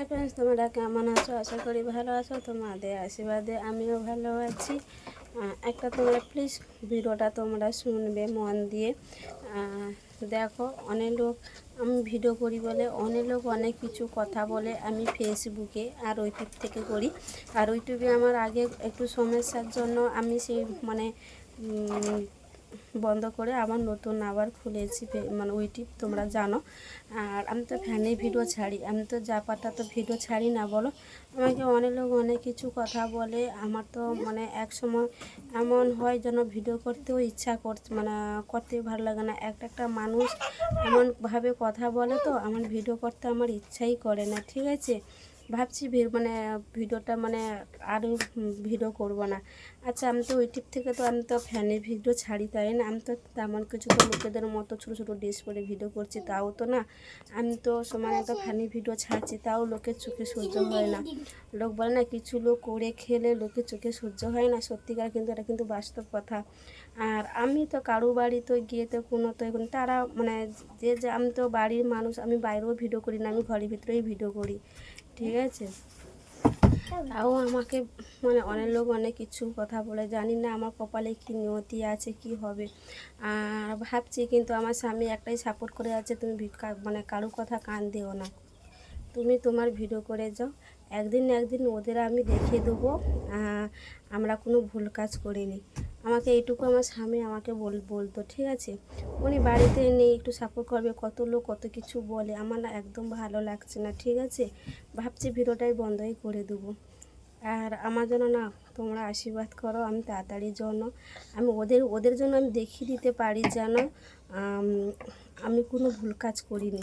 Hello friends তোমরা কেমন আছো? আশা করি ভালো আছো। তোমাদের আশীর্বাদে আমিও ভালো আছি। একটা তোমরা প্লিজ ভিডিওটা তোমরা শুনবে মন দিয়ে। দেখো, অনেক লোক আমি ভিডিও করি বলে, অনেক লোক অনেক কিছু কথা বলে আমি ফেসবুকে আর ইউটিউব থেকে করি। আর ইউটিউবে আমার আগে একটু সমস্যার জন্য আমি সেই মানে বন্ধ করে আমার নতুন আবার খুলেছি মানে ইউটিউব তোমরা জানো। আর আমি তো ফ্যানে ভিডিও ছাড়ি। আমি তো যা পাতা তো ভিডিও ছাড়ি না, বলো? আমাকে অনেক লোক অনেক কিছু কথা বলে। আমার তো মানে এক সময় এমন হয় যেন ভিডিও করতেও ইচ্ছা করছে মানে করতে ভালো লাগে না। একটা একটা মানুষ এমনভাবে কথা বলে তো, আমার ভিডিও করতে আমার ইচ্ছাই করে না, ঠিক আছে? ভাবছি মানে ভিডিওটা মানে আরও ভিডিও করব না। আচ্ছা আমি তো ইউটিউব থেকে তো আমি তো ফ্যানের ভিডিও ছাড়ি, তাই না? আমি তো তেমন কিছু তো লোকেদের মতো ছোটো ছোটো ড্রেস পরে ভিডিও করছি, তাও তো না। আমি তো সমান একটা ফানি ভিডিও ছাড়ছি, তাও লোকের চোখে সহ্য হয় না। লোক বলে না, কিছু লোক করে খেলে লোকের চোখে সহ্য হয় না, সত্যিকার কিন্তু এটা কিন্তু বাস্তব কথা। আর আমি তো কারও বাড়ি তো গিয়ে তো কোনো তো এখন তারা মানে যে যে, আমি তো বাড়ির মানুষ, আমি বাইরেও ভিডিও করি না, আমি ঘরের ভিতরেই ভিডিও করি। ঠিক আছে? তাও আমাকে মানে অনেক লোক অনেক কিছু কথা বলে, জানি না আমার কপালে কি নিয়তি আছে, কি হবে? আর ভাবছি কিন্তু আমার স্বামী একটাই সাপোর্ট করে আছে, তুমি মানে কারও কথা কান দিও না। তুমি তোমার ভিডিও করে যাও। একদিন একদিন ওদের আমি দেখিয়ে দেবো। আমরা কোনো ভুল কাজ করিনি। আমাকে এইটুকু আমার স্বামী আমাকে বল, বলতো, ঠিক আছে? উনি বাড়িতে নেই, একটু সাপোর্ট করবে, কত লোক কত কিছু বলে, আমার না একদম ভালো লাগছে না, ঠিক আছে? ভাবছি ভিডিওটাই বন্ধই করে দেবো। আর আমার জন্য না, তোমরা আশীর্বাদ করো, আমি তাড়াতাড়ি জন্য, আমি ওদের ওদের জন্য আমি দেখিয়ে দিতে পারি যেন আমি কোনো ভুল কাজ করিনি।